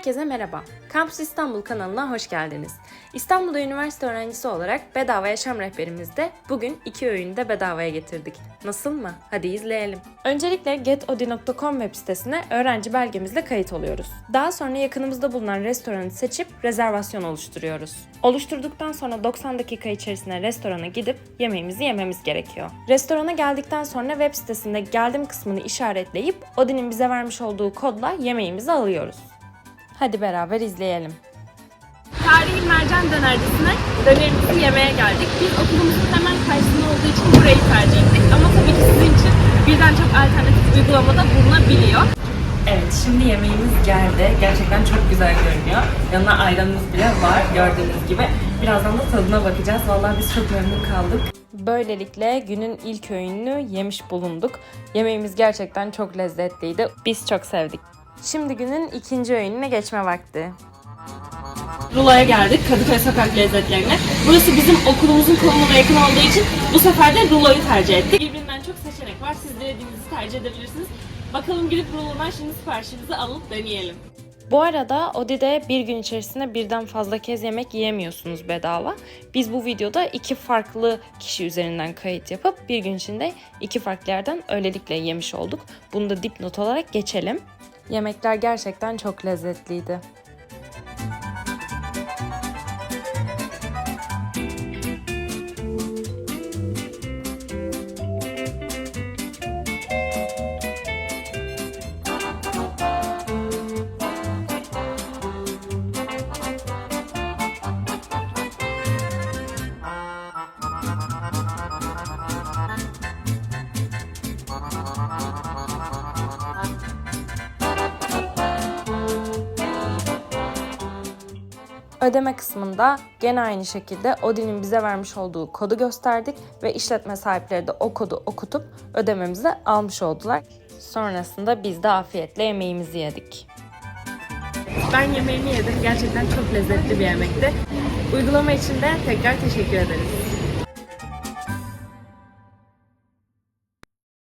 Herkese merhaba. Kampüs İstanbul kanalına hoş geldiniz. İstanbul'da üniversite öğrencisi olarak bedava yaşam rehberimizde bugün iki öğünü de bedavaya getirdik. Nasıl mı? Hadi izleyelim. Öncelikle getodi.com web sitesine öğrenci belgemizle kayıt oluyoruz. Daha sonra yakınımızda bulunan restoranı seçip rezervasyon oluşturuyoruz. Oluşturduktan sonra 90 dakika içerisinde restorana gidip yemeğimizi yememiz gerekiyor. Restorana geldikten sonra web sitesinde geldim kısmını işaretleyip Odin'in bize vermiş olduğu kodla yemeğimizi alıyoruz. Hadi beraber izleyelim. Tarihi mercan dönercisine dönerimizi yemeye geldik. Biz okulumuzun hemen karşısında olduğu için burayı tercih ettik. Ama tabii ki sizin için birden çok alternatif uygulamada bulunabiliyor. Evet, şimdi yemeğimiz geldi. Gerçekten çok güzel görünüyor. Yanına ayranımız bile var gördüğünüz gibi. Birazdan da tadına bakacağız. Vallahi biz çok memnun kaldık. Böylelikle günün ilk öğününü yemiş bulunduk. Yemeğimiz gerçekten çok lezzetliydi. Biz çok sevdik. Şimdi günün ikinci öğününe geçme vakti. Rulo'ya geldik, Kadıköy sokak lezzetlerine. Burası bizim okulumuzun konumuna yakın olduğu için bu sefer de Rulo'yu tercih ettik. Birbirinden çok seçenek var, siz dilediğinizi tercih edebilirsiniz. Bakalım gidip Rulo'dan şimdi siparişimizi alıp deneyelim. Bu arada Odi'de bir gün içerisinde birden fazla kez yemek yiyemiyorsunuz bedava. Biz bu videoda iki farklı kişi üzerinden kayıt yapıp bir gün içinde iki farklı yerden öylelikle yemiş olduk. Bunu da dipnot olarak geçelim. Yemekler gerçekten çok lezzetliydi. Ödeme kısmında gene aynı şekilde Odin'in bize vermiş olduğu kodu gösterdik ve işletme sahipleri de o kodu okutup ödememizi almış oldular. Sonrasında biz de afiyetle yemeğimizi yedik. Ben yemeğimi yedim. Gerçekten çok lezzetli bir yemekti. Uygulama için de tekrar teşekkür ederiz.